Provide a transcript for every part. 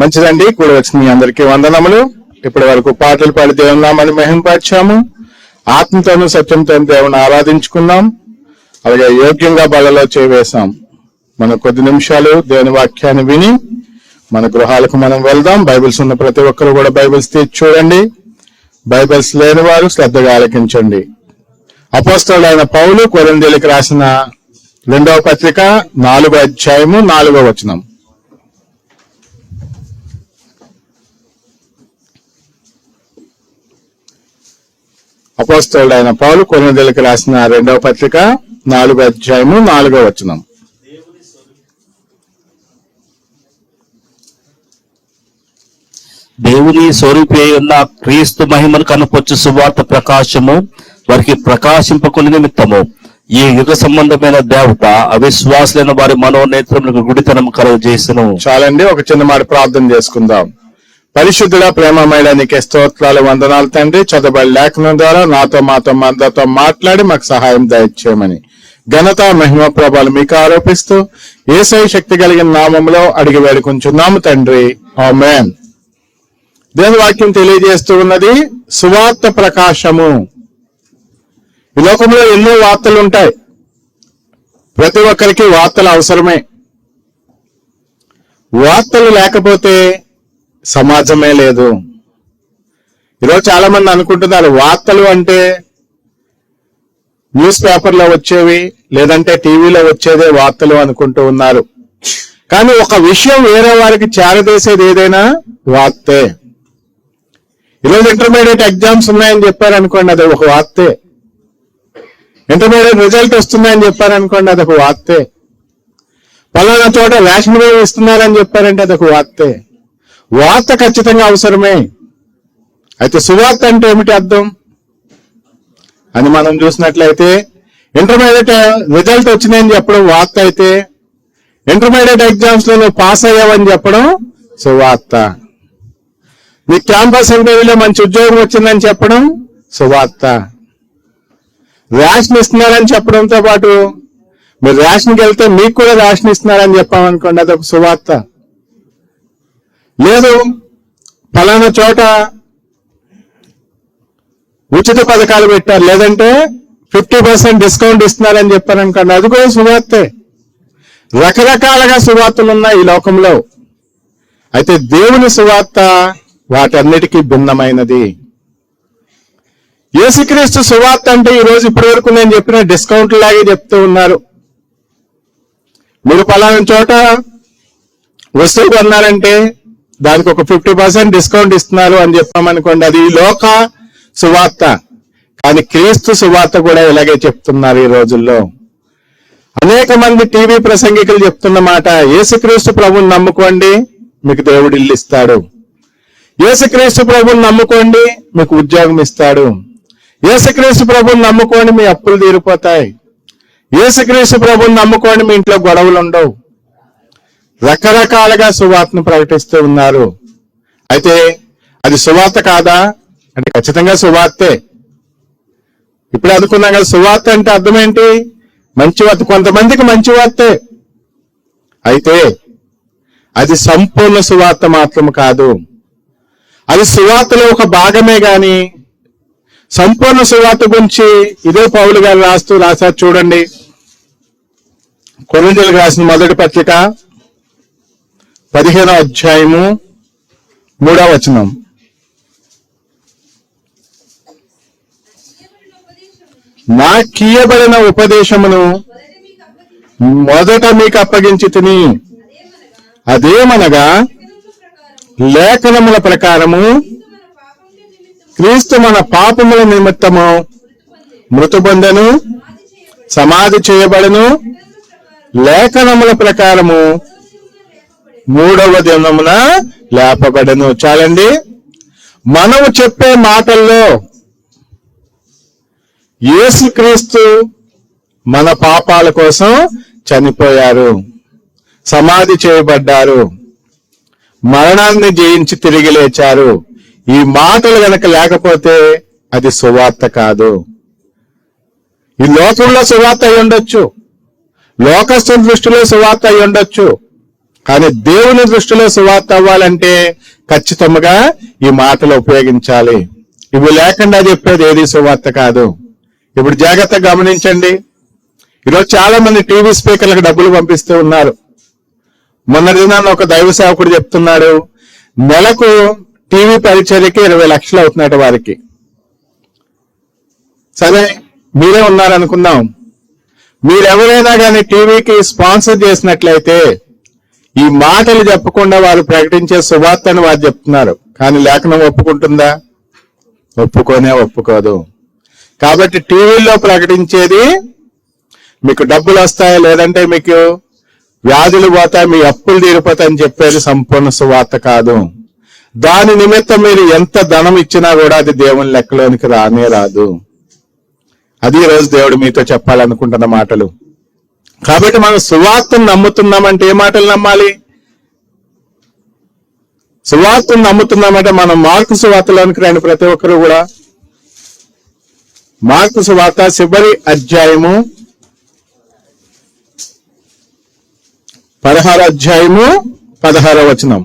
మంచిదండి. కూడా వచ్చిన మీ అందరికీ వందనములు. ఇప్పటి వరకు పాటలు పాడి దేవుని నామాన్ని మహింపరిచాము. ఆత్మతోను సత్యంతో దేవుని ఆరాధించుకున్నాం. అలాగే యోగ్యంగా బలలో చేవేశాం. మన కొద్ది నిమిషాలు దేవుని వాక్యాన్ని విని మన గృహాలకు మనం వెళ్దాం. బైబిల్స్ ఉన్న ప్రతి ఒక్కరు కూడా బైబిల్స్ తీసి చూడండి. బైబిల్స్ లేని వారు శ్రద్ధగా ఆలకించండి. అపోస్తలైన పౌలు కొరందేలికి రాసిన రెండవ పత్రిక నాలుగో అధ్యాయము నాలుగో వచనం. అపోస్తలుడైన పౌలు కొరిందేలికి రాసిన రెండవ పత్రిక నాలుగో అధ్యాయము నాలుగో వచనం. దేవుని స్వరూపి అయి ఉన్న క్రీస్తు మహిమను కనుపొచ్చు సువార్త ప్రకాశము వారికి ప్రకాశింపకుని నిమిత్తము. ఈ యుగ సంబంధమైన దేవత అవిశ్వాసులైన వారి మనోనేత్రములకు గుడితనం కలుగజేసును. చాలండి ఒక చిన్న మాట ప్రార్థన చేసుకుందాం. పరిశుద్ధుడ ప్రేమమైన నీకే స్తోత్రాలు వందనాలు తండ్రి. చదవబడి లేఖనం ద్వారా నాతో మాతో అందరితో మాట్లాడి మాకు సహాయం దయచేయమని. ఘనత మహిమ ప్రభాలు మీకు ఆరోపిస్తూ ఏసై శక్తి కలిగిన నామంలో అడిగి వేడుకుంటున్నాము తండ్రి. ఆమెన్. దేవుని వాక్యం తెలియజేస్తూ ఉన్నది సువార్త ప్రకాశము. ఈ లోకంలో ఎన్నో వార్తలు ఉంటాయి ప్రతి ఒక్కరికి వార్తలు అవసరమే. వార్తలు లేకపోతే సమాజమే లేదు. ఈరోజు చాలా మంది అనుకుంటున్నారు వార్తలు అంటే న్యూస్ పేపర్లో వచ్చేవి లేదంటే టీవీలో వచ్చేదే వార్తలు అనుకుంటూ ఉన్నారు. కానీ ఒక విషయం వేరే వారికి చేరదేసేది ఏదైనా వార్తే. ఈరోజు ఇంటర్మీడియట్ ఎగ్జామ్స్ ఉన్నాయని చెప్పారనుకోండి అది ఒక వార్తే. ఇంటర్మీడియట్ రిజల్ట్ వస్తున్నాయని చెప్పారనుకోండి అది ఒక వార్తే. పలానా చోట రేషన్ బియ్యం ఇస్తున్నారని చెప్పారంటే అది ఒక వార్తే. వార్త ఖచ్చితంగా అవసరమే. అయితే సువార్త అంటే ఏమిటి అర్థం? అని మనం చూసినట్లయితే ఇంటర్మీడియట్ రిజల్ట్ వచ్చినాయని చెప్పడం వార్త అయితే ఇంటర్మీడియట్ ఎగ్జామ్స్లో పాస్ అయ్యావని చెప్పడం సువార్త. మీ క్యాంపస్ ఇంటర్వ్యూలో మంచి ఉద్యోగం వచ్చిందని చెప్పడం సువార్త. రేషన్ ఇస్తున్నారని చెప్పడంతో పాటు మీరు రేషన్కి వెళ్తే మీకు కూడా రేషన్ ఇస్తున్నారని చెప్పామనుకోండి అదొక సువార్త. లేదు. ఫలానా చోట ఉచిత పథకాలు పెట్టారు. లేదంటే ఫిఫ్టీ పర్సెంట్ డిస్కౌంట్ ఇస్తున్నారని చెప్పారు అనుకోండి అది కూడా సువార్తే. రకరకాలుగా సువార్తలు ఉన్నాయి ఈ లోకంలో. అయితే దేవుని సువార్త వాటన్నిటికీ భిన్నమైనది. యేసుక్రీస్తు సువార్త అంటే ఈ రోజు ఇప్పటి వరకు నేను చెప్పిన డిస్కౌంట్ లాగే చెప్తూ ఉన్నారు. మీరు పలానా చోట వస్తువు కొన్నారంటే దానికి ఒక ఫిఫ్టీ పర్సెంట్ డిస్కౌంట్ ఇస్తున్నారు అని చెప్పామనుకోండి అది లోక సువార్త. కానీ క్రీస్తు సువార్త కూడా ఇలాగే చెప్తున్నారు ఈ రోజుల్లో. అనేక మంది టీవీ ప్రసంగికులు చెప్తున్న మాట యేసుక్రీస్తు ప్రభుని నమ్ముకోండి మీకు దేవుడు ఇల్లు ఇస్తాడు. యేసుక్రీస్తు ప్రభుని నమ్ముకోండి మీకు ఉద్యోగం ఇస్తాడు. యేసుక్రీస్తు ప్రభుని నమ్ముకోండి మీ అప్పులు తీరిపోతాయి. యేసుక్రీస్తు ప్రభుని నమ్ముకోండి మీ ఇంట్లో గొడవలు ఉండవు. రకరకాలుగా సువార్తను ప్రకటిస్తూ ఉన్నారు. అయితే అది సువార్త కాదా? అంటే ఖచ్చితంగా సువార్తే. ఇప్పుడు అనుకున్నాం కదా సువార్త అంటే అర్థం ఏంటి? మంచి వార్త కొంతమందికి మంచి వార్తే. అయితే అది సంపూర్ణ సువార్త మాత్రం కాదు. అది సువార్తలో ఒక భాగమే గాని సంపూర్ణ సువార్త గురించి ఇదే పౌలు గారు రాస్తూ రాశారు చూడండి. కొరింథీయులకు రాసిన మొదటి పత్రిక పదిహేనో అధ్యాయము మూడవ వచనం. నాకీయబడిన ఉపదేశమును మొదట మీకు అప్పగించి తిని అదేమనగా లేఖనముల ప్రకారము క్రీస్తు మన పాపముల నిమిత్తము మృతుబంధను సమాధి చేయబడను. లేఖనముల ప్రకారము మూడవ దినమున లేపబడను. చాలండి. మనము చెప్పే మాటల్లో యేసుక్రీస్తు మన పాపాల కోసం చనిపోయారు. సమాధి చేయబడ్డారు. మరణాన్ని జయించి తిరిగి లేచారు. ఈ మాటలు గనక లేకపోతే అది సువార్త కాదు. ఈ లోకంలో సువార్త అయి ఉండొచ్చు. లోకస్తుల దృష్టిలో సువార్త అయి ఉండొచ్చు. కానీ దేవుని దృష్టిలో సువార్త అవ్వాలంటే ఖచ్చితంగా ఈ మాటలు ఉపయోగించాలి. ఇవి లేకుండా చెప్పేది ఏది సువార్త కాదు. ఇప్పుడు జాగ్రత్తగా గమనించండి. ఈరోజు చాలా మంది టీవీ స్పీకర్లకు డబ్బులు పంపిస్తూ ఉన్నారు. మొన్న దినాన్న ఒక దైవ సేవకుడు చెప్తున్నాడు నెలకు టీవీ పరిచర్యకి ఇరవై లక్షలు అవుతున్నాడు వారికి. సరే మీరే ఉన్నారనుకుందాం. మీరెవరైనా కానీ టీవీకి స్పాన్సర్ చేసినట్లయితే ఈ మాటలు చెప్పకుండా వారు ప్రకటించే సువార్తని వారు చెప్తున్నారు. కానీ లేఖనం ఒప్పుకుంటుందా? ఒప్పుకోనే ఒప్పుకోదు. కాబట్టి టీవీలో ప్రకటించేది మీకు డబ్బులు వస్తాయా లేదంటే మీకు వ్యాధులు పోతాయి మీ అప్పులు తీరిపోతాయని చెప్పేది సంపూర్ణ సువార్త కాదు. దాని నిమిత్తం మీరు ఎంత ధనం ఇచ్చినా కూడా అది దేవుని లెక్కలోనికి రానే రాదు. అది ఈరోజు రోజు దేవుడు మీతో చెప్పాలనుకుంటున్న మాటలు. కాబట్టి మనం సువార్తను నమ్ముతున్నామంటే ఏ మాటలు నమ్మాలి? సువార్తను నమ్ముతున్నామంటే మనం మార్కు సువార్తలోనికి రండి ప్రతి ఒక్కరు కూడా మార్కు సువార్త చివరి అధ్యాయము పదహారు అధ్యాయము పదహారవ వచనం.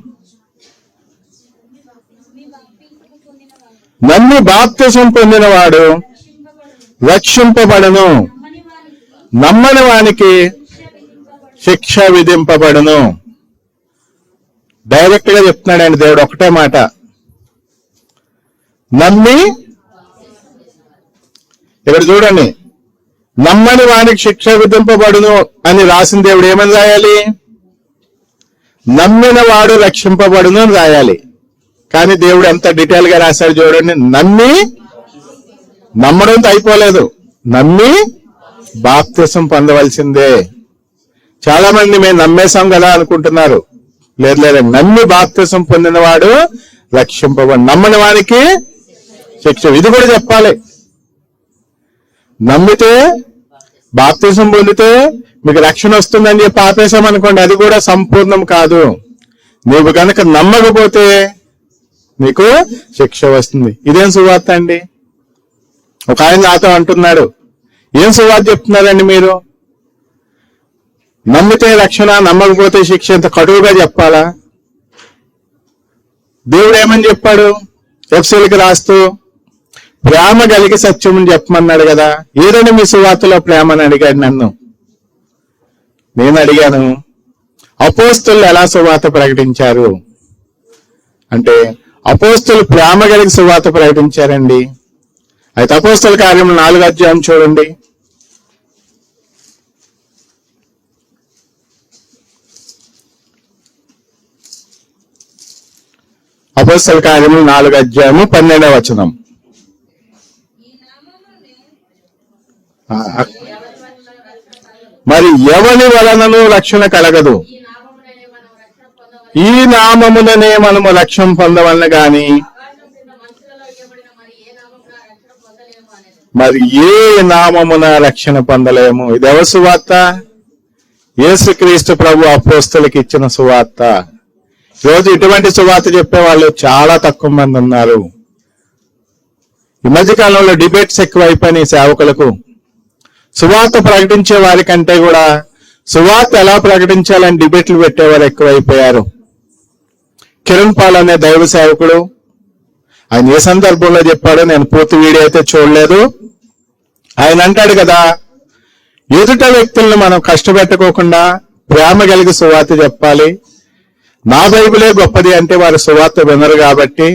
నన్ను బాప్తిసం పొందినవాడు రక్షింపబడను. నమ్మని వానికి శిక్ష విధింపబడును. డైరెక్ట్గా చెప్తున్నాడు ఆయన దేవుడు ఒకటే మాట. నమ్మి ఇక్కడ చూడండి నమ్మని వానికి శిక్ష విధింపబడును అని రాసిన దేవుడు ఏమని రాయాలి? నమ్మిన వాడు రక్షింపబడును అని రాయాలి. కానీ దేవుడు ఎంత డీటెయిల్గా రాశాడు చూడండి నమ్మి నమ్మడంతో అయిపోలేదు. నమ్మి బాప్తిసం పొందవలసిందే. చాలా మంది మేము నమ్మేశాం కదా అనుకుంటున్నారు. లేదు లేదు నమ్మి బాప్తిసం పొందినవాడు రక్షింపబడి నమ్మని వానికి శిక్ష. ఇది కూడా చెప్పాలి. నమ్మితే బాప్తిసం పొందితే మీకు రక్షణ వస్తుందని చెప్పి ఆపేశాం అనుకోండి. అది కూడా సంపూర్ణం కాదు. నువ్వు కనుక నమ్మకపోతే నీకు శిక్ష వస్తుంది. ఇదేం సువార్త అండి? ఒక ఆయన నాతో అంటున్నాడు. ఏం సువార్త చెప్తున్నారండి మీరు? నమ్మితే రక్షణ నమ్మకపోతే శిక్ష ఇంత కటువుగా చెప్పాలా? దేవుడు ఏమని చెప్పాడు? ఎఫ్సీలకి రాస్తూ ప్రేమ కలిగి సత్యం అని చెప్పమన్నాడు కదా. ఏదని మీ సువార్తలో ప్రేమ అని అడిగాడు నన్ను. నేను అడిగాను అపోస్తులు ఎలా సువార్త ప్రకటించారు? అంటే అపోస్తులు ప్రేమ కలిగి సువార్త ప్రకటించారండి. అయితే అపోస్తుల కార్యం నాలుగు అధ్యాయం చూడండి. అపోస్తల కార్యము నాలుగు అధ్యాయము పన్నెండవ వచనం. మరి ఎవరి వలనను రక్షణ కలగదు? ఈ నామముననే మనము లక్ష్యం పొందవలన గాని? మరి ఏ నామమున రక్షణ పొందలేము? ఇది ఎవరి సువార్త? యేసుక్రీస్తు ప్రభు అపోస్తులకి ఇచ్చిన సువార్త. రోజు ఇటువంటి సువార్త చెప్పే వాళ్ళు చాలా తక్కువ మంది ఉన్నారు. ఈ మధ్య కాలంలో డిబేట్స్ ఎక్కువైపోయినాయి సేవకులకు. సువార్త ప్రకటించే వారి కంటే కూడా సువార్త ఎలా ప్రకటించాలని డిబేట్లు పెట్టేవారు ఎక్కువైపోయారు. కిరణ్ పాల్ అనే దైవ సేవకుడు ఆయన ఏ సందర్భంలో చెప్పాడో నేను పూర్తి వీడియో అయితే చూడలేదు. ఆయన అంటాడు కదా ఎదుట వ్యక్తులను మనం కష్టపెట్టుకోకుండా ప్రేమ కలిగి సువార్త చెప్పాలి. నా బైబిలే గొప్పది అంటే వారు సువార్త వినరు కాబట్టి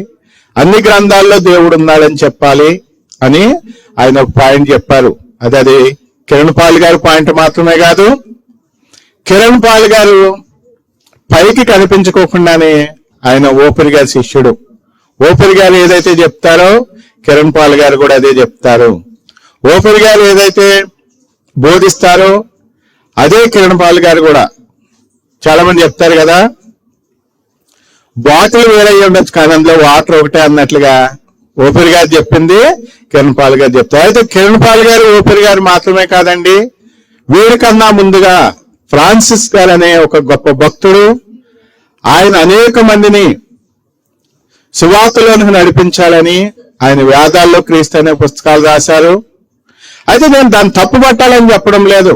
అన్ని గ్రంథాల్లో దేవుడు ఉన్నాడని చెప్పాలి అని ఆయన ఒక పాయింట్ చెప్పారు. అది అది కిరణ్ పాల్ గారి పాయింట్ మాత్రమే కాదు. కిరణ్ పాల్ గారు పైకి కనిపించుకోకుండానే ఆయన ఓపెన్ గారి శిష్యుడు. ఓపెన్ గారు ఏదైతే చెప్తారో కిరణ్ పాల్ గారు కూడా అదే చెప్తారు. ఓపెన్ గారు ఏదైతే బోధిస్తారో అదే కిరణ్ పాల్ గారు కూడా. చాలా మంది చెప్తారు కదా బాటిల్ వేరే ఉండొచ్చు కానీ అందులో వాటర్ ఒకటే అన్నట్లుగా ఓపెర్ గారు చెప్పింది కిరణ్ పాల్ గారు చెప్తారు అయితే కిరణ్ పాల్ గారు ఓపెర్ గారు మాత్రమే కాదండి. వీరికన్నా ముందుగా ఫ్రాన్సిస్ గారు అనే ఒక గొప్ప భక్తుడు. ఆయన అనేక మందిని సువార్తలోనికి నడిపించాలని ఆయన వేదాల్లో క్రీస్తు అనే పుస్తకాలు రాశారు. అయితే నేను దాన్ని తప్పు పట్టాలని చెప్పడం లేదు.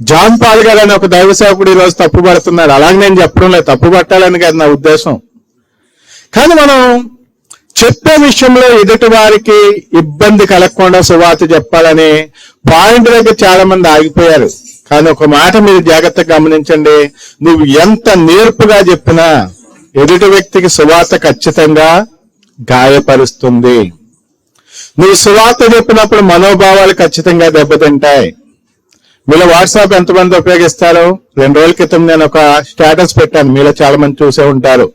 జాన్ పాల్ గారు అని ఒక దైవ సేవకుడు ఈరోజు తప్పు పడుతున్నారు అలాగే నేను చెప్పడం లేదు. తప్పు పట్టాలని కాదు నా ఉద్దేశం. కానీ మనం చెప్పే విషయంలో ఎదుటి వారికి ఇబ్బంది కలగకుండా సువార్త చెప్పాలని పాయింట్ దగ్గర చాలా మంది ఆగిపోయారు. కానీ ఒక మాట మీరు జాగ్రత్తగా గమనించండి. నువ్వు ఎంత నేర్పుగా చెప్పినా ఎదుటి వ్యక్తికి సువార్త ఖచ్చితంగా గాయపరుస్తుంది. నువ్వు సువార్త చెప్పినప్పుడు మనోభావాలు ఖచ్చితంగా దెబ్బతింటాయి. మీలో వాట్సాప్ ఎంతమంది ఉపయోగిస్తారు? రెండు రోజుల క్రితం నేను ఒక స్టేటస్ పెట్టాను. మీలో చాలా మంది చూసే ఉంటారు.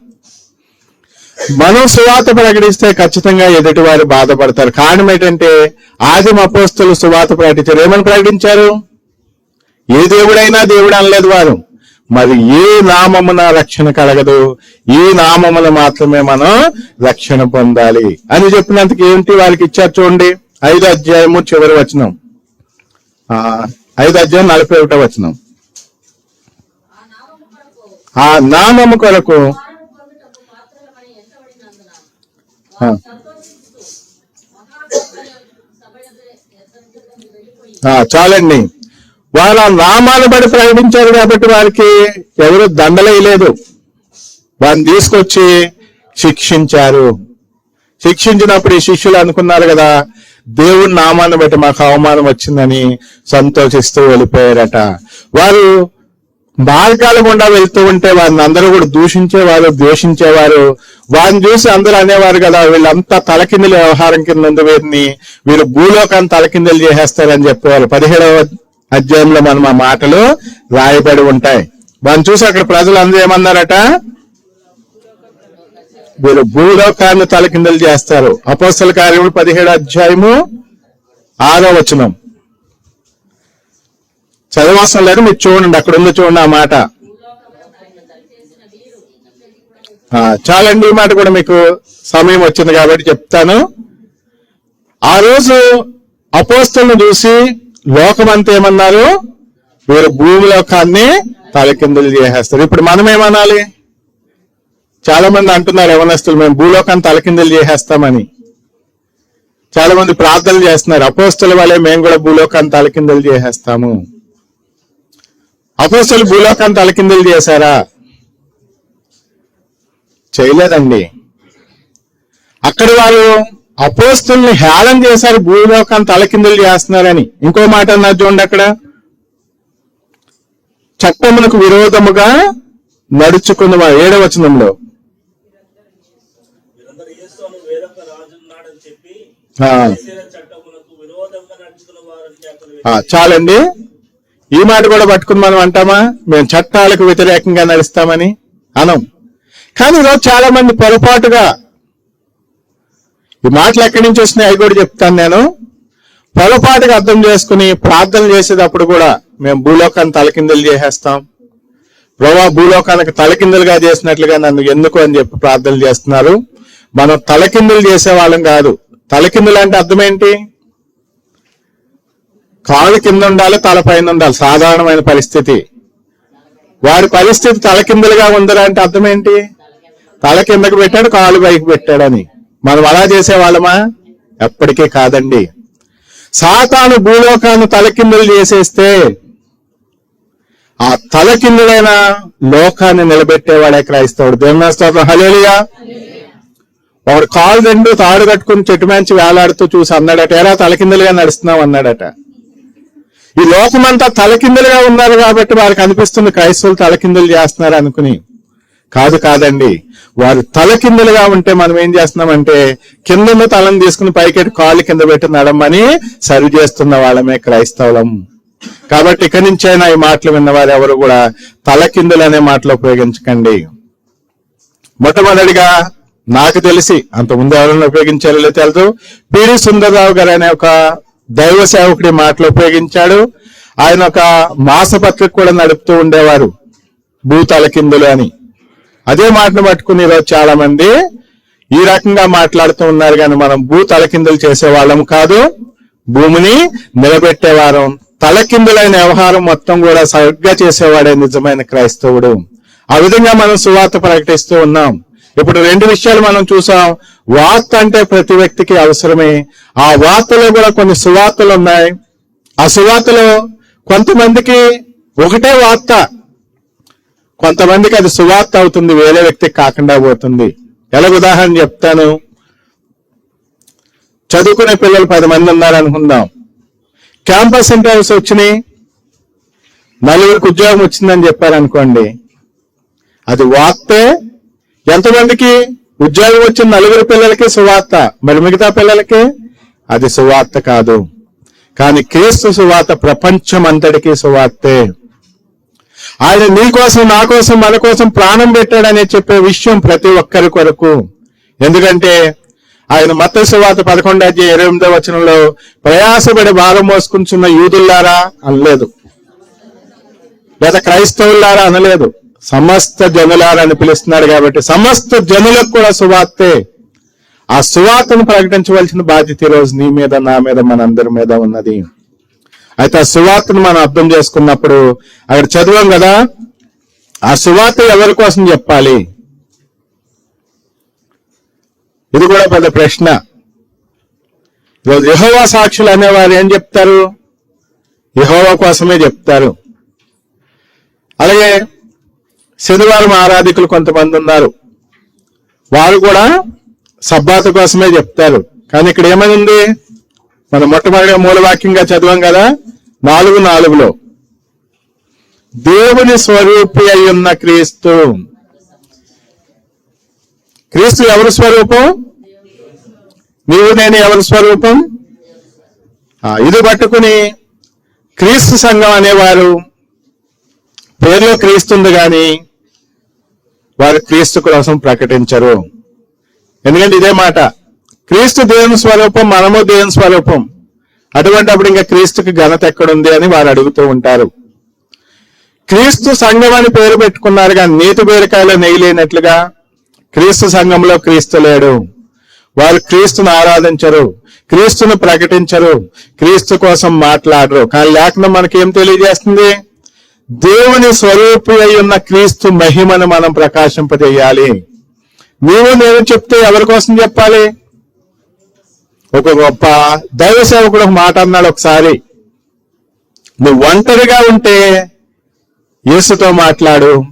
మనం సువాత ప్రకటిస్తే ఖచ్చితంగా ఎదుటివారు బాధపడతారు. కారణం ఏంటంటే ఆదిమ అపోస్తులు సువాత ప్రకటించారు. ఏమని ప్రకటించారు? ఏ దేవుడైనా దేవుడు అనలేదు వారు. మరి ఏ నామమున రక్షణ కలగదు? ఈ నామమున మాత్రమే మనం రక్షణ పొందాలి? అని చెప్పినందుకు ఏంటి వాళ్ళకి ఇచ్చారు చూడండి. ఐదు అధ్యాయము చివరి వచనం. ఆ, ఐదు అధ్యాయం నలభై ఒకటో వచనం. ఆ నామము కొరకు ఆ, చాలండి. వారు ఆ నామాలు బడి ప్రకటించారు కాబట్టి వారికి ఎవరు దండలేయలేదు వారిని తీసుకొచ్చి శిక్షించారు. శిక్షించినప్పుడు ఈ శిష్యులు అనుకున్నారు కదా దేవుని నామాన్ని బట్టి మాకు అవమానం వచ్చిందని సంతోషిస్తూ వెళ్ళిపోయారట. వారు మార్గాల గుండా వెళ్తూ ఉంటే వారిని అందరూ కూడా దూషించేవారు ద్వేషించేవారు. వారిని చూసి అందరూ అనేవారు కదా వీళ్ళంతా తలకిందుల వ్యవహారం కింద ఉంది వీరిని. వీరు భూలోకాన్ని తలకిందులు చేసేస్తారని చెప్పేవారు. పదిహేడవ అధ్యాయంలో మనం ఆ మాటలు రాయబడి ఉంటాయి. వారిని చూసి అక్కడ ప్రజలు అందరూ ఏమన్నారట? వీరు భూలోకాన్ని తలకిందలు చేస్తారు. అపోస్తల కార్యములు పదిహేడు అధ్యాయము ఆరో వచనం. చదవవసరం లేదు మీరు చూడండి అక్కడ ఉంది చూడండి ఆ మాట. చాలండి ఈ మాట కూడా మీకు సమయం వచ్చింది కాబట్టి చెప్తాను. ఆ రోజు అపోస్తలను చూసి లోకమంతా ఏమన్నారు? వీరు భూమిలోకాన్ని తలకిందులు చేసేస్తారు. ఇప్పుడు మనం ఏమనాలి చాలా మంది అంటున్నారు యవనస్తులు మేము భూలోకాన్ని తలకిందలు చేసేస్తామని. చాలా మంది ప్రార్థనలు చేస్తున్నారు అపోస్తుల వల్లే మేము కూడా భూలోకాన్ని తలకిందలు చేసేస్తాము. అపోస్తులు భూలోకాన్ని తలకిందలు చేశారా? చేయలేదండి. అక్కడ వారు అపోస్తుల్ని హేళన చేశారు భూలోకాన్ని తలకిందులు చేస్తున్నారని. ఇంకో మాట అన్నారు చూడండి అక్కడ. చట్టమునకు విరోధముగా నడుచుకున్న ఏడవచనంలో ఏడవ వచనంలో వీరందరూ యేసును వేరొక రాజున్నాడని చెప్పి ఆ, శరీర చట్టములకు విరోధంగా నడుచుకున్న వారని అతను ఆ, చాలండి. ఈ మాట కూడా పట్టుకుని మనం అంటామా? మేము చట్టాలకు వ్యతిరేకంగా నడుస్తామని? అనం. కానీ ఈరోజు చాలా మంది పొరపాటుగా ఈ మాటలు ఎక్కడి నుంచి వస్తున్నాయి అవి కూడా చెప్తాను నేను. పొరపాటుగా అర్థం చేసుకుని ప్రార్థన చేసేటప్పుడు కూడా మేము భూలోకాన్ని తలకిందులు చేసేస్తాం. ప్రభా భూలోకానికి తలకిందులుగా చేసినట్లుగా నన్ను ఎందుకు అని చెప్పి ప్రార్థనలు చేస్తున్నారు. మనం తలకిందులు చేసే వాళ్ళం కాదు. తలకిందులు అంటే అర్థం ఏంటి? కాలు కింద ఉండాలి తల పైన ఉండాలి. సాధారణమైన పరిస్థితి. వాడి పరిస్థితి తలకిందులుగా ఉందరా అంటే అర్థం ఏంటి? తల కిందకు పెట్టాడు కాలు పైకి పెట్టాడని. మనం అలా చేసే వాళ్ళమా ఎప్పటికీ కాదండి. సాతాను భూలోకాన్ని తలకిందులు చేసేస్తే ఆ తలకిందులైన లోకాన్ని నిలబెట్టేవాడే క్రైస్తవుడు. దేవుని స్తోత్రం హలేలియా వాడు కాలు రెండు తాడు కట్టుకుని చెట్టు మంచి వేలాడుతూ చూసి అన్నాడట ఎరా తలకిందలుగా నడుస్తున్నాం అన్నాడట. ఈ లోకమంతా తలకిందలుగా ఉన్నారు కాబట్టి వారికి అనిపిస్తుంది క్రైస్తవులు తలకిందులు చేస్తున్నారు అనుకుని. కాదు కాదండి వారు తలకిందులుగా ఉంటే మనం ఏం చేస్తున్నామంటే కింద తలను తీసుకుని పైకి కాళ్ళు కింద పెట్టి నడమని సరి చేస్తున్న వాళ్ళమే క్రైస్తవులం. కాబట్టి ఇక్కడి నుంచైనా ఈ మాటలు విన్నవారు ఎవరు కూడా తలకిందులు అనే మాటలు ఉపయోగించకండి. మొట్టమొదటిగా నాకు తెలిసి అంత ముందు ఎవరైనా ఉపయోగించారో లేదో తెలుసు పిడి సుందరరావు గారు అనే ఒక దైవ సేవకుడి మాటలు ఉపయోగించాడు. ఆయన ఒక మాసపత్రిక కూడా నడుపుతూ ఉండేవారు భూతాల కిందులు అని. అదే మాటను పట్టుకుని ఈరోజు చాలా మంది ఈ రకంగా మాట్లాడుతూ ఉన్నారు కానీ మనం భూ తలకిందులు చేసే వాళ్ళం కాదు. భూమిని నిలబెట్టేవారం తలకిందులైన వ్యవహారం మొత్తం కూడా సరిగ్గా చేసేవాడే నిజమైన క్రైస్తవుడు. ఆ విధంగా మనం సువార్త ప్రకటిస్తూ ఉన్నాం. ఇప్పుడు రెండు విషయాలు మనం చూసాం. వార్త అంటే ప్రతి వ్యక్తికి అవసరమే. ఆ వార్తలో కూడా కొన్ని సువార్తలు ఉన్నాయి. ఆ సువార్తలో కొంతమందికి ఒకటే వార్త. కొంతమందికి అది సువార్త అవుతుంది వేరే వ్యక్తికి కాకుండా పోతుంది. ఎలా ఉదాహరణ చెప్తాను. చదువుకునే పిల్లలు పది మంది ఉన్నారు అనుకుందాం. క్యాంపస్ ఇంటర్వ్యూస్ వచ్చినాయి. నలుగురికి ఉద్యోగం వచ్చిందని చెప్పారనుకోండి. అది వార్తే ఎంతమందికి? ఉద్యోగం వచ్చిన నలుగురు పిల్లలకి సువార్త మరి మిగతా పిల్లలకి? అది సువార్త కాదు. కానీ క్రీస్తు సువార్త ప్రపంచం అంతటికీ సువార్తే. ఆయన నీ కోసం నా కోసం మన కోసం ప్రాణం పెట్టాడనే చెప్పే విషయం ప్రతి ఒక్కరి కొరకు. ఎందుకంటే ఆయన మత సువాత పదకొండు అధ్యాయ ఇరవై ఎనిమిదో వచనంలో ప్రయాసపడి భారం మోసుకుంటున్న యూదుల్లారా అనలేదు. లేదా క్రైస్తవులారా అనలేదు. సమస్త జనులారని పిలుస్తున్నాడు కాబట్టి సమస్త జనులకు కూడా సువార్తే. ఆ సువార్తను ప్రకటించవలసిన బాధ్యత ఈరోజు రోజు నీ మీద నా మీద మనందరి మీద ఉన్నది. అయితే ఆ సువార్తను మనం అర్థం చేసుకున్నప్పుడు అక్కడ చదివాం కదా ఆ సువార్త ఎవరి కోసం చెప్పాలి? ఇది కూడా పెద్ద ప్రశ్న. ఈరోజు యహోవా సాక్షులు అనేవారు ఏం చెప్తారు? యహోవా కోసమే చెప్తారు. అలాగే శనివారం ఆరాధికులు కొంతమంది ఉన్నారు. వారు కూడా సబ్బాత కోసమే చెప్తారు. కానీ ఇక్కడ ఏమని ఉంది? మనం మొట్టమొదటి మూలవాక్యంగా చదివాం కదా నాలుగు నాలుగులో. దేవుని స్వరూపి అయి ఉన్న క్రీస్తు. క్రీస్తు ఎవరి స్వరూపం? నీవు నేను ఎవరి స్వరూపం? ఇది పట్టుకుని క్రీస్తు సంఘం అనేవారు. పేరులో క్రీస్తుంది కానీ వారు క్రీస్తు కోసం ప్రకటించరు. ఎందుకంటే ఇదే మాట. క్రీస్తు దేవుని స్వరూపం మనము దేవుని స్వరూపం. అటువంటి అప్పుడు ఇంకా క్రీస్తుకి ఘనత ఎక్కడుంది అని వారు అడుగుతూ ఉంటారు. క్రీస్తు సంఘం అని పేరు పెట్టుకున్నారు కానీ నీతి బీరకాయలో నెయ్యి లేనట్లుగా క్రీస్తు సంఘంలో క్రీస్తు లేడు. వారు క్రీస్తును ఆరాధించరు క్రీస్తును ప్రకటించరు క్రీస్తు కోసం మాట్లాడరు. కానీ లేఖనం మనకేం తెలియజేస్తుంది? దేవుని స్వరూపి అయి ఉన్న క్రీస్తు మహిమను మనం ప్రకాశింపజేయాలి. నీవు నేను చెప్తే ఎవరి కోసం చెప్పాలి? ఒక గొప్ప దైవ సేవకుడు ఒక మాట అన్నాడు ఒకసారి. నువ్వు ఒంటరిగా ఉంటే యేసుతో మాట్లాడు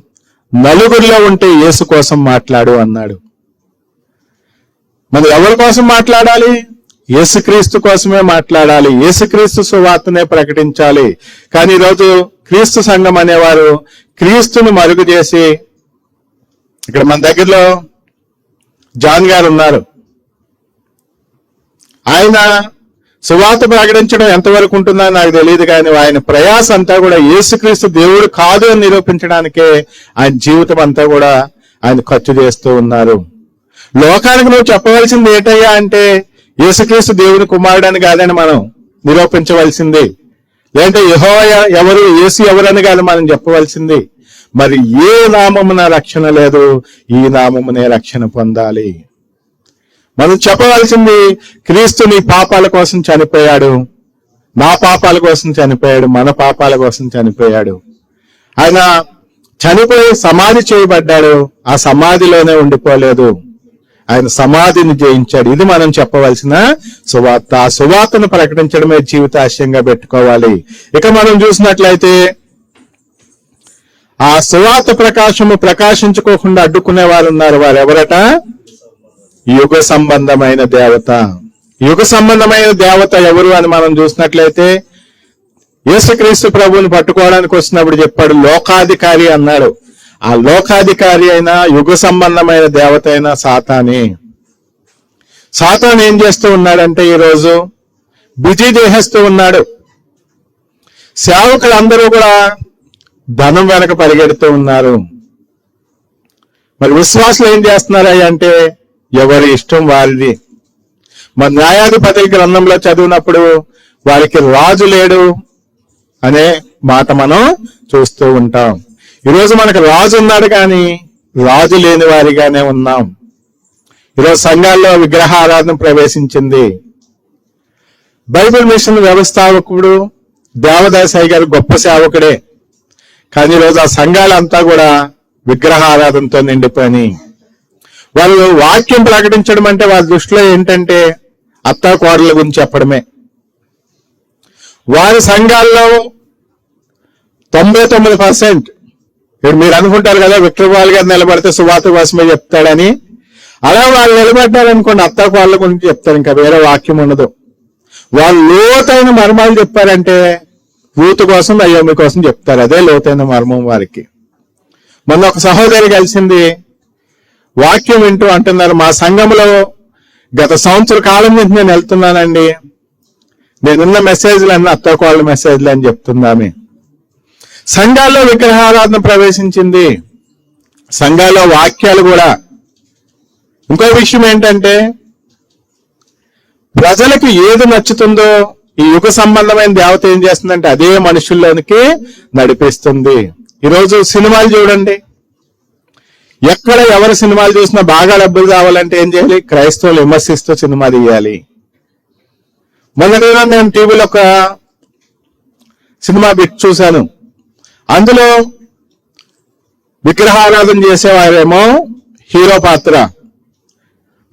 నలుగురిలో ఉంటే యేసు కోసం మాట్లాడు అన్నాడు. మనం ఎవరి కోసం మాట్లాడాలి? యేసుక్రీస్తు కోసమే మాట్లాడాలి. యేసుక్రీస్తు సువార్తనే ప్రకటించాలి. కానీ ఈరోజు క్రీస్తు సంఘం అనేవారు క్రీస్తును మరుగు చేసి ఇక్కడ మన దగ్గరలో జాన్ గారు ఉన్నారు. ఆయన సువార్త ప్రకటించడం ఎంతవరకు ఉంటుందో నాకు తెలియదు కానీ ఆయన ప్రయాస అంతా కూడా యేసుక్రీస్తు దేవుడు కాదు అని నిరూపించడానికే ఆయన జీవితం అంతా కూడా ఆయన ఖర్చు చేస్తూ ఉన్నారు. లోకానికి నువ్వు చెప్పవలసింది ఏటయ్యా అంటే యేసుక్రీస్తు దేవుని కుమారుడు అని కాదని మనం నిరూపించవలసింది. లేదంటే యహో ఎవరు ఏసు ఎవరని కాదు మనం చెప్పవలసింది. మరి ఏ నామమున రక్షణ లేదు ఈ నామమునే రక్షణ పొందాలి. మనం చెప్పవలసింది క్రీస్తు నీ పాపాల కోసం చనిపోయాడు నా పాపాల కోసం చనిపోయాడు మన పాపాల కోసం చనిపోయాడు. ఆయన చనిపోయి సమాధి చేయబడ్డాడు ఆ సమాధిలోనే ఉండిపోలేదు. ఆయన సమాధిని జయించాడు. ఇది మనం చెప్పవలసిన సువార్త. ఆ సువార్తను ప్రకటించడమే జీవితాశయంగా పెట్టుకోవాలి. ఇక మనం చూసినట్లయితే ఆ సువార్త ప్రకాశము ప్రకాశించుకోకుండా అడ్డుకునే వారు ఉన్నారు వారు ఎవరట యుగ సంబంధమైన దేవత. యుగ సంబంధమైన దేవత ఎవరు అని మనం చూసినట్లయితే యేసుక్రీస్తు ప్రభువుని పట్టుకోవడానికి వచ్చినప్పుడు చెప్పాడు లోకాధికారి అన్నాడు. ఆ లోకాధికారి అయినా యుగ సంబంధమైన దేవత అయిన సాతాని. సాతాన్ ఏం చేస్తూ ఉన్నాడంటే ఈరోజు బిజీ చేసేస్తూ ఉన్నాడు. సేవకులందరూ కూడా ధనం వెనక పరిగెడుతూ ఉన్నారు. మరి విశ్వాసులు ఏం చేస్తున్నారా అంటే ఎవరి ఇష్టం వారిది మరి న్యాయాధిపతి గ్రంథంలో చదివినప్పుడు వారికి రాజు లేడు అనే మాట మనం చూస్తూ ఉంటాం. ఈరోజు మనకు రాజు ఉన్నాడు కానీ రాజు లేని వారిగానే ఉన్నాం. ఈరోజు సంఘాల్లో విగ్రహ ఆరాధన ప్రవేశించింది. బైబిల్ మిషన్ వ్యవస్థాపకుడు దేవదాసాయి గారు గొప్ప సేవకుడే. కానీ ఈరోజు ఆ సంఘాలంతా కూడా విగ్రహ ఆరాధనతో నిండిపోయి వాళ్ళు వాక్యం ప్రకటించడం అంటే వాళ్ళ దృష్టిలో ఏంటంటే అత్తా కోడల గురించి చెప్పడమే. వారి సంఘాల్లో తొంభై తొమ్మిది పర్సెంట్ ఇప్పుడు మీరు అనుకుంటారు కదా విక్రమాల్ గారు నిలబడితే సువాత కోసమే చెప్తాడని. అలా వాళ్ళు నిలబడ్డారనుకోండి అత్త వాళ్ళ గురించి చెప్తారు ఇంకా వేరే వాక్యం ఉండదు. వాళ్ళు లోతైన మర్మాలు చెప్పారంటే యూత్ కోసం అయ్యోమి కోసం చెప్తారు. అదే లోతైన మర్మం వారికి. మొన్న ఒక సహోదరి కలిసింది వాక్యం వింటూ అంటున్నారు మా సంఘంలో గత సంవత్సర కాలం నుంచి నేను వెళ్తున్నానండి. నేనున్న మెసేజ్లు అన్ని అత్తకోళ్ళ మెసేజ్లు అని చెప్తుందామె సంఘాల్లో విగ్రహారాధన ప్రవేశించింది. సంఘాల్లో వాక్యాలు కూడా. ఇంకో విషయం ఏంటంటే ప్రజలకు ఏది నచ్చుతుందో ఈ యుగ సంబంధమైన దేవత ఏం చేస్తుందంటే అదే మనుషుల్లోనికి నడిపిస్తుంది. ఈరోజు సినిమాలు చూడండి. ఎక్కడ ఎవరు సినిమాలు చూసినా బాగా డబ్బులు కావాలంటే ఏం చేయాలి? క్రైస్తవులు విమర్శిస్తూ సినిమా తీయాలి. మొన్నటిగా నేను టీవీలో ఒక సినిమా బిట్ చూశాను. అందులో విగ్రహారాధన చేసేవారేమో హీరో పాత్ర.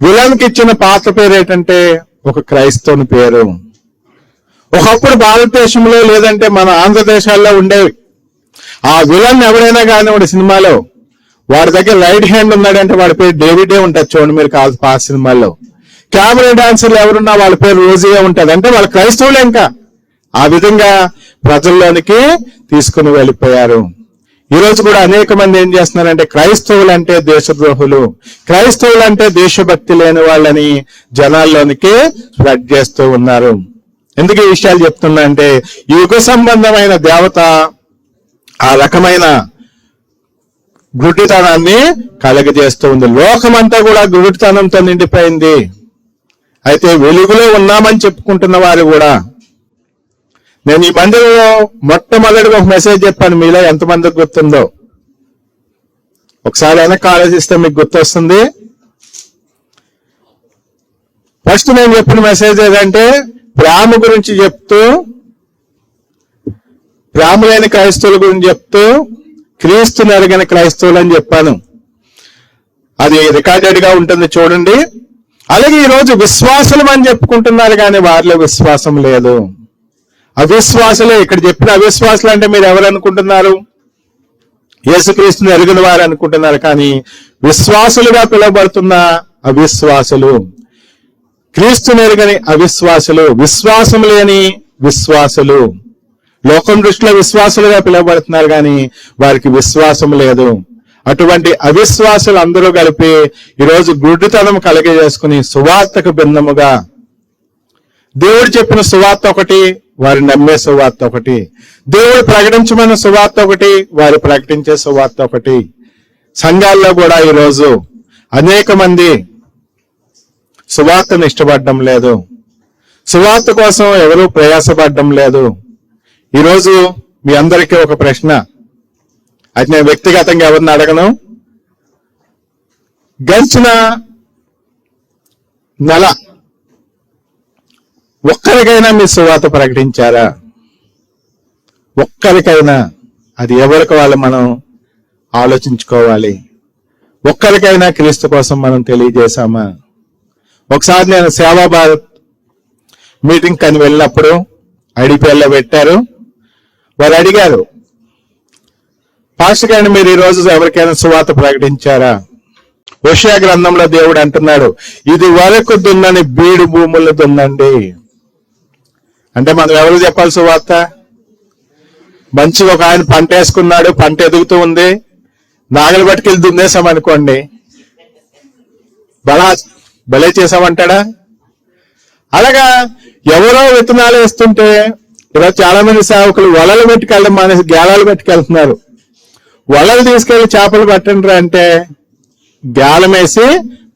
విలన్కి ఇచ్చిన పాత్ర పేరు ఏంటంటే ఒక క్రైస్తవుని పేరు. ఒకప్పుడు భారతదేశంలో లేదంటే మన ఆంధ్రదేశాల్లో ఉండేవి. ఆ విలన్ ఎవరైనా కానివాడు సినిమాలో వాడి దగ్గర రైట్ హ్యాండ్ ఉన్నాడంటే వాడి పేరు డేవిడే ఉంటుంది చూడండి మీరు కాదు పాత సినిమాల్లో. కెమెరా డాన్సర్లు ఎవరున్నా వాళ్ళ పేరు రోజీగా ఉంటుంది. అంటే వాళ్ళు క్రైస్తవులే ఇంకా. ఆ విధంగా ప్రజల్లోనికి తీసుకుని వెళ్ళిపోయారు. ఈ రోజు కూడా అనేక మంది ఏం చేస్తున్నారంటే క్రైస్తవులు అంటే దేశద్రోహులు క్రైస్తవులు అంటే దేశభక్తి లేని వాళ్ళని జనాల్లోనికి స్ప్రెడ్ చేస్తూ ఉన్నారు. ఎందుకు ఈ విషయాలు చెప్తున్నా అంటే యుగ సంబంధమైన దేవత ఆ రకమైన గుడ్డితనాన్ని కలగజేస్తూ ఉంది. లోకమంతా కూడా గుడ్డితనంతో నిండిపోయింది. అయితే వెలుగులో ఉన్నామని చెప్పుకుంటున్న వారు కూడా నేను ఈ మందిరంలో మొట్టమొదటిగా ఒక మెసేజ్ చెప్పాను మీలో ఎంతమందికి గుర్తుందో. ఒకసారి వెనక్కి ఆలోచిస్తే మీకు గుర్తొస్తుంది. ఫస్ట్ నేను చెప్పిన మెసేజ్ ఏదంటే ప్రేమ గురించి చెప్తూ ప్రేమ లేని క్రైస్తవుల గురించి చెప్తూ క్రీస్తుని ఎరగని క్రైస్తవులు అని చెప్పాను. అది రికార్డెడ్గా ఉంటుంది చూడండి. అలాగే ఈ రోజు అని చెప్పుకుంటున్నారు కానీ వారిలో విశ్వాసం లేదు. అవిశ్వాసులే ఇక్కడ చెప్పిన అవిశ్వాసులు అంటే మీరు ఎవరు అనుకుంటున్నారు? యేసుక్రీస్తుని ఎరుగిన వారు అనుకుంటున్నారు కానీ విశ్వాసులుగా పిలువబడుతున్న అవిశ్వాసులు. క్రీస్తుని ఎరుగని అవిశ్వాసులు విశ్వాసం లేని విశ్వాసులు. లోకం దృష్టిలో విశ్వాసులుగా పిలువబడుతున్నారు కానీ వారికి విశ్వాసం లేదు. అటువంటి అవిశ్వాసులు అందరూ కలిపి ఈరోజు గుడ్డితనం కలిగజేసుకుని సువార్తకు భిన్నముగా. దేవుడు చెప్పిన సువార్త ఒకటి వారు నమ్మే సువార్త ఒకటి. దేవుడు ప్రకటించమన్న సువార్త ఒకటి వారు ప్రకటించే సువార్త ఒకటి. సంఘాల్లో కూడా ఈరోజు అనేక మంది సువార్తను ఇష్టపడడం లేదు. సువార్త కోసం ఎవరూ ప్రయాసపడడం లేదు. ఈరోజు మీ అందరికీ ఒక ప్రశ్న. అది నేను వ్యక్తిగతంగా ఎవరిని అడగను. గడిచిన నెల ఒక్కరికైనా మీ సువాత ప్రకటించారా? ఒక్కరికైనా అది ఎవరికి వాళ్ళు మనం ఆలోచించుకోవాలి? ఒక్కరికైనా క్రీస్తు కోసం మనం తెలియజేశామా? ఒకసారి నేను సేవా భారత్ మీటింగ్ కని వెళ్ళినప్పుడు ఐడిపిఎల్లో పెట్టారు. వారు అడిగారు పాస్టర్ గారిని మీరు ఈ రోజు ఎవరికైనా సువాత ప్రకటించారా? ఉషయా గ్రంథంలో దేవుడు అంటున్నాడు ఇది వరకు దున్నని బీడు భూములు దున్నండి. అంటే మనం ఎవరు చెప్పాలి సువార్త మంచిగా ఒక ఆయన పంట వేసుకున్నాడు పంట ఎదుగుతూ ఉంది. నాగలి పట్టుకెళ్ళి దున్నేసాం అనుకోండి. బలా భలే చేసామంటాడా అలాగా ఎవరో విత్తనాలు వేస్తుంటే ఈరోజు చాలా మంది సేవకులు వలలు పెట్టుకెళ్ళడం మానేసి గేలాలు పెట్టుకెళ్తున్నారు. వలలు తీసుకెళ్ళి చేపలు పట్టండి అంటే గాలం వేసి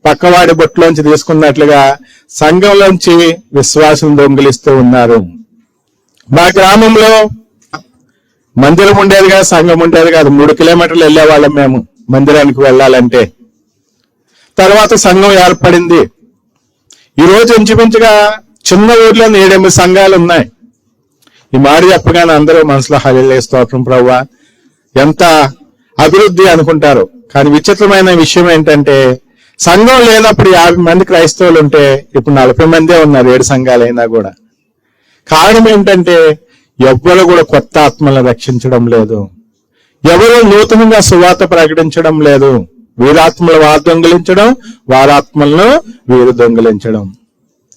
పక్కవాడి బొట్టులోంచి తీసుకున్నట్లుగా సంఘంలోంచి విశ్వాసం దొంగిలిస్తూ ఉన్నారు. మా గ్రామంలో మందిరం ఉండేది కాదు సంఘం ఉండేది కాదు. మూడు కిలోమీటర్లు వెళ్ళేవాళ్ళం మేము మందిరానికి వెళ్ళాలంటే. తర్వాత సంఘం ఏర్పడింది. ఈరోజు ఇంచుమించుగా చిన్న ఊర్లో ఏడెనిమిది సంఘాలు ఉన్నాయి. ఈ మాట చెప్పగానే అందరూ మనసులో హలిలే స్తోత్రం ప్రవ్వా. ఎంత అభివృద్ధి అనుకుంటారు. కానీ విచిత్రమైన విషయం ఏంటంటే సంఘం లేనప్పుడు యాభై మంది క్రైస్తవులు ఉంటే ఇప్పుడు నలభై మందే ఉన్నారు ఏడు సంఘాలైనా కూడా. కారణం ఏంటంటే ఎవ్వరు కూడా కొత్త ఆత్మలను రక్షించడం లేదు. ఎవరు నూతనంగా సువాత ప్రకటించడం లేదు. వీరాత్మలు వారు దొంగిలించడం వారాత్మలను వీరు దొంగిలించడం.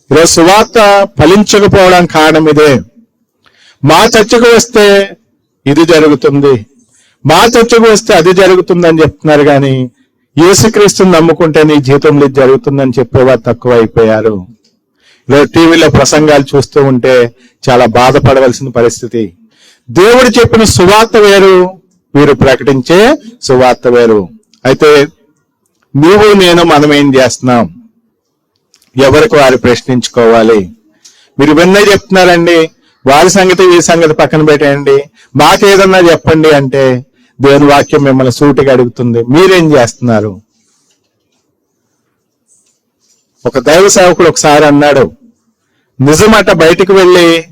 ఈరోజు సువార్త ఫలించకపోవడం కారణం ఇదే. మా చర్చకు వస్తే ఇది జరుగుతుంది. మా చర్చకు వస్తే అది జరుగుతుందని చెప్తున్నారు కానీ యేసుక్రీస్తుని నమ్ముకుంటే నీ జీవితంలో జరుగుతుందని చెప్పేవారు తక్కువ అయిపోయారు టీవీలో ప్రసంగాలు చూస్తూ ఉంటే చాలా బాధపడవలసిన పరిస్థితి. దేవుడు చెప్పిన సువార్త వేరు వీరు ప్రకటించే సువార్త వేరు. అయితే నువ్వు నేను మనం ఏం చేస్తున్నాం? ఎవరికి వారు ప్రశ్నించుకోవాలి? మీరు ఇవన్నీ చెప్తున్నారండి వారి సంగతి ఈ సంగతి పక్కన పెట్టేయండి మాకేదన్నా చెప్పండి అంటే దేవుని వాక్యం మిమ్మల్ని సూటిగా అడుగుతుంది. మీరేం చేస్తున్నారు? ఒక దైవ సేవకుడు ఒకసారి అన్నాడు నిజమట బయటికి వెళ్ళి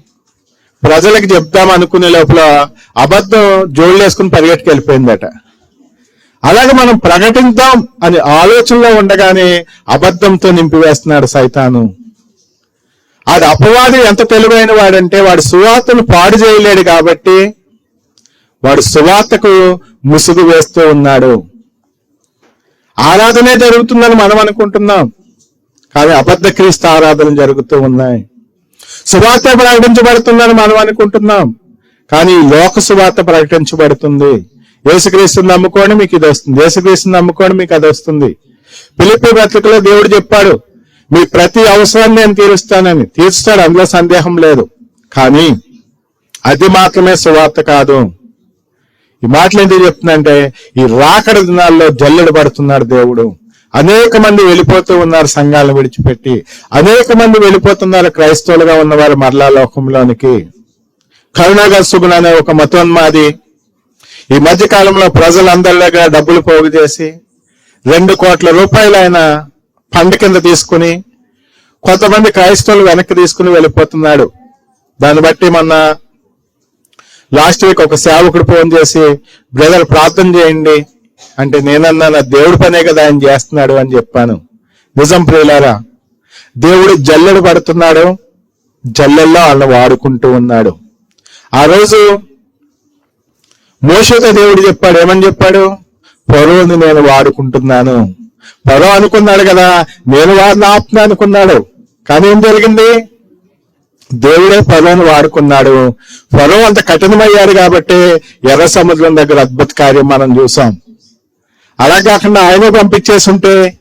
ప్రజలకు చెప్దాం అనుకునే లోపల అబద్ధం జోళ్ళేసుకుని పరిగెట్టుకు వెళ్ళిపోయిందట. అలాగే మనం ప్రకటిద్దాం అని ఆలోచనలో ఉండగానే అబద్ధంతో నింపివేస్తున్నాడు సైతాను. అది అపవాది ఎంత తెలివైన వాడంటే వాడు సువార్తను పాడు చేయలేడు కాబట్టి వాడు సువార్తకు ముసుగు వేస్తూ ఉన్నాడు. ఆరాధనే జరుగుతుందని మనం అనుకుంటున్నాం. కానీ అబద్ధ క్రీస్తు ఆరాధన జరుగుతూ ఉన్నాయి. సువార్త ప్రకటించబడుతుందని మనం అనుకుంటున్నాం. కానీ లోక సువార్త ప్రకటించబడుతుంది. యేసుక్రీస్తుని నమ్ముకోండి మీకు ఇది వస్తుంది. యేసుక్రీస్తుని నమ్ముకోండి మీకు అది వస్తుంది. పిలిపి పత్రికలో దేవుడు చెప్పాడు మీ ప్రతి అవసరాన్ని నేను తీరుస్తానని. తీరుస్తాడు అందులో సందేహం లేదు. కానీ అది మాత్రమే సువార్త కాదు. ఈ మాటలు ఎందుకు చెప్తుందంటే ఈ రాకడ దినాల్లో జల్లెడ పడుతున్నాడు దేవుడు. అనేక మంది వెళ్ళిపోతూ ఉన్నారు సంఘాలను విడిచిపెట్టి. అనేక మంది వెళ్ళిపోతున్నారు క్రైస్తవులుగా ఉన్నవారు మరలా లోకంలోనికి. కరుణాగసుగుణ అనే ఒక మతోన్మాది. ఈ మధ్య కాలంలో ప్రజలందరి దగ్గర డబ్బులు పోగు చేసి రెండు కోట్ల రూపాయలు ఆయన పండు కింద తీసుకుని కొంతమంది క్రైస్తవులు వెనక్కి తీసుకుని వెళ్ళిపోతున్నాడు. దాన్ని బట్టి మొన్న లాస్ట్ వీక్ ఒక సేవకుడు ఫోన్ చేసి బ్రదర్ ప్రార్థన చేయండి. అంటే నేనన్నా నా దేవుడి పనే కదా ఆయన చేస్తున్నాడు అని చెప్పాను. నిజం ప్రియులారా దేవుడు జల్లెడు పడుతున్నాడు జల్లెల్లో వాళ్ళని వాడుకుంటూ ఉన్నాడు. ఆ రోజు మోషతో దేవుడు చెప్పాడు ఏమని చెప్పాడు? పరువుని నేను వాడుకుంటున్నాను. పొరవ అనుకున్నాడు కదా నేను వాడిని ఆపుతున్నా అనుకున్నాడు. కానీ ఏం జరిగింది? దేవుడే ఫరోను వాడుకున్నాడు. ఫరో అంత కఠినమయ్యాడు కాబట్టి ఎర్ర సముద్రం దగ్గర అద్భుత కార్యం మనం చూసాం. అలా కాకుండా ఆయనే పంపించేసి ఉంటే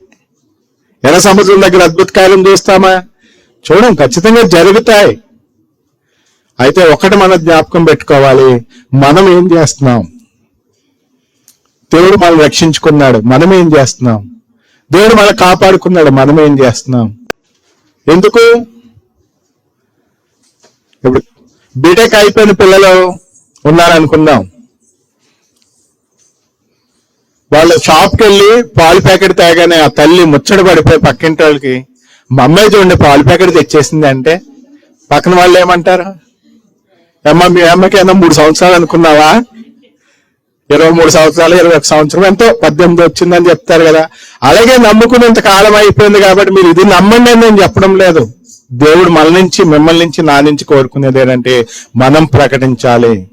ఎర్ర సముద్రం దగ్గర అద్భుత కార్యం చూస్తామా? చూడం ఖచ్చితంగా జరుగుతాయి. అయితే ఒకటి మనం జ్ఞాపకం పెట్టుకోవాలి. మనం ఏం చేస్తున్నాం? దేవుడు మనల్ని రక్షించుకున్నాడు. మనం ఏం చేస్తున్నాం? దేవుడు మనం కాపాడుకున్నాడు. మనం ఏం చేస్తున్నాం? ఎందుకు? ఇప్పుడు బీటెక్ అయిపోయిన పిల్లలు ఉన్నారనుకుందాం. వాళ్ళు షాప్కి వెళ్ళి పాలు ప్యాకెట్ తాగానే ఆ తల్లి ముచ్చట పడిపోయి పక్కింటి వాళ్ళకి మా అమ్మాయి చూడండి పాలు ప్యాకెట్ తెచ్చేసింది అంటే పక్కన వాళ్ళు ఏమంటారు? అమ్మ మీ అమ్మకి ఏమన్నా మూడు సంవత్సరాలు అనుకున్నావా? ఇరవై మూడు సంవత్సరాలు ఇరవై ఒక సంవత్సరం ఎంతో పద్దెనిమిది వచ్చిందని చెప్తారు కదా. అలాగే నమ్ముకునేంత కాలం అయిపోయింది కాబట్టి మీరు ఇది నమ్మండి అని నేను చెప్పడం లేదు. దేవుడు మన నుంచి మిమ్మల్ని నుంచి నా నుంచి కోరుకునేది ఏంటంటే మనం ప్రకటించాలి.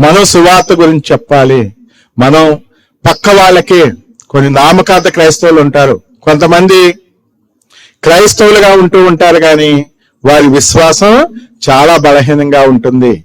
మనం సువార్త గురించి చెప్పాలి. మనం పక్క వాళ్ళకి కొన్ని నామకార్థ క్రైస్తవులు ఉంటారు. కొంతమంది క్రైస్తవులుగా ఉంటూ ఉంటారు కానీ వారి విశ్వాసం చాలా బలహీనంగా ఉంటుంది.